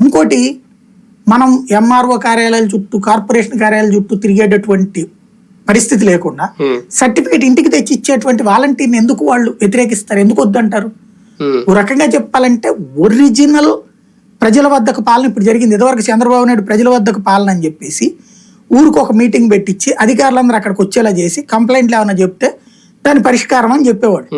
ఇంకోటి మనం ఎంఆర్ఓ కార్యాలయాల చుట్టూ కార్పొరేషన్ కార్యాలయాల చుట్టూ తిరిగేటటువంటి పరిస్థితి లేకుండా సర్టిఫికేట్ ఇంటికి తెచ్చి ఇచ్చేటువంటి వాలంటీర్ని ఎందుకు వాళ్ళు వ్యతిరేకిస్తారు? ఎందుకు వద్దంటారు? ఓ రకంగా చెప్పాలంటే ఒరిజినల్ ప్రజల వద్దకు పాలన ఇప్పుడు జరిగింది. ఇదివరకు చంద్రబాబు నాయుడు ప్రజల వద్దకు పాలన అని చెప్పేసి ఊరికి ఒక మీటింగ్ పెట్టించి అధికారులందరూ అక్కడికి వచ్చేలా చేసి కంప్లైంట్లు ఏమైనా చెప్తే దాని పరిష్కారం అని చెప్పేవాడు.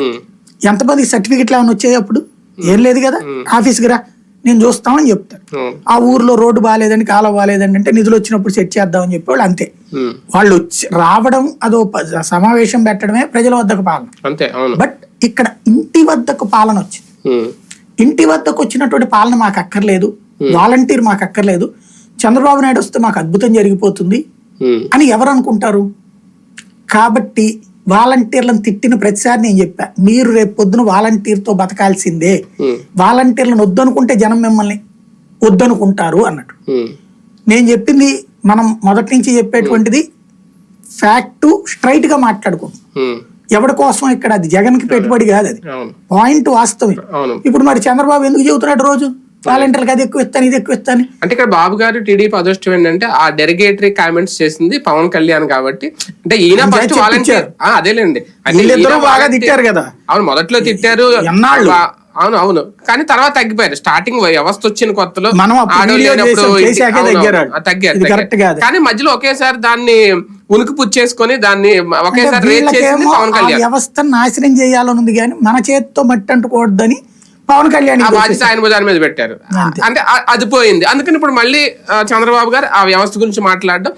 ఎంతమంది సర్టిఫికెట్లు ఏమైనా వచ్చాయి అప్పుడు? ఏం లేదు కదా. ఆఫీస్కి రా. నేను చూస్తామని చెప్తాను ఆ. ఊర్లో రోడ్డు బాగాలేదండి కాలం బాగాలేదండి అంటే నిధులు వచ్చినప్పుడు సెట్ చేద్దామని చెప్పేవాళ్ళు అంతే. ఉమ్, వాళ్ళు వచ్చి రావడం అదో సమావేశం పెట్టడమే ప్రజల వద్దకు పాలన. అంతే బట్ ఇక్కడ ఇంటి వద్దకు పాలన వచ్చింది. ఇంటి వద్దకు వచ్చినటువంటి పాలన మాకు అక్కర్లేదు. వాలంటీర్ మాకు అక్కర్లేదు. చంద్రబాబు నాయుడు వస్తే మాకు అద్భుతం జరిగిపోతుంది అని ఎవరు అనుకుంటారు? కాబట్టి వాలంటీర్లను తిట్టిన ప్రతిసారి నేను చెప్పా మీరు రేపు పొద్దున వాలంటీర్తో బతకాల్సిందే. వాలంటీర్లను వద్దనుకుంటే జనం మిమ్మల్ని వద్దనుకుంటారు అన్నట్టు. నేను చెప్పింది మనం మొదటి నుంచి చెప్పేటువంటిది ఫ్యాక్ట్ స్ట్రైట్గా మాట్లాడుకుంటాం ఎవరి కోసం ఇక్కడ అది? జగన్కి పెట్టుబడి కాదు అది. పాయింట్ వాస్తవం ఇప్పుడు మరి చంద్రబాబు ఎందుకు చెబుతున్నాడు రోజు? వాలంటీర్లకు అది ఎక్కువ ఇస్తాను ఇది ఎక్కువ ఇస్తాను. అంటే ఇక్కడ బాబు గారు టీడీపీ అదృష్టం ఏంటంటే ఆ డెరిగేటరీ కామెంట్స్ చేసింది పవన్ కళ్యాణ్ కాబట్టి. అంటే ఈయన ఫస్ట్. వాలంటీర్ అదేలేండి. వీళ్ళిద్దరూ బాగా తిట్టారు కదా. అవును మొదట్లో తిట్టారు. అవును అవును. కానీ తర్వాత తగ్గిపోయారు. స్టార్టింగ్ వ్యవస్థ వచ్చిన కొత్తలో తగ్గారు కాదు. కానీ మధ్యలో ఒకేసారి దాన్ని ఉనికి పుచ్చేసుకొని దాన్ని ఒకేసారి వ్యవస్థను నాశనం చేయాలని ఉంది కానీ మన చేతితో మట్టి అంటుకోవద్దని పవన్ కళ్యాణ్ ఆ బాధ్యత ఆయన మీద పెట్టారు. అంటే అది పోయింది అందుకని ఇప్పుడు మళ్ళీ చంద్రబాబు గారు ఆ వ్యవస్థ గురించి మాట్లాడడం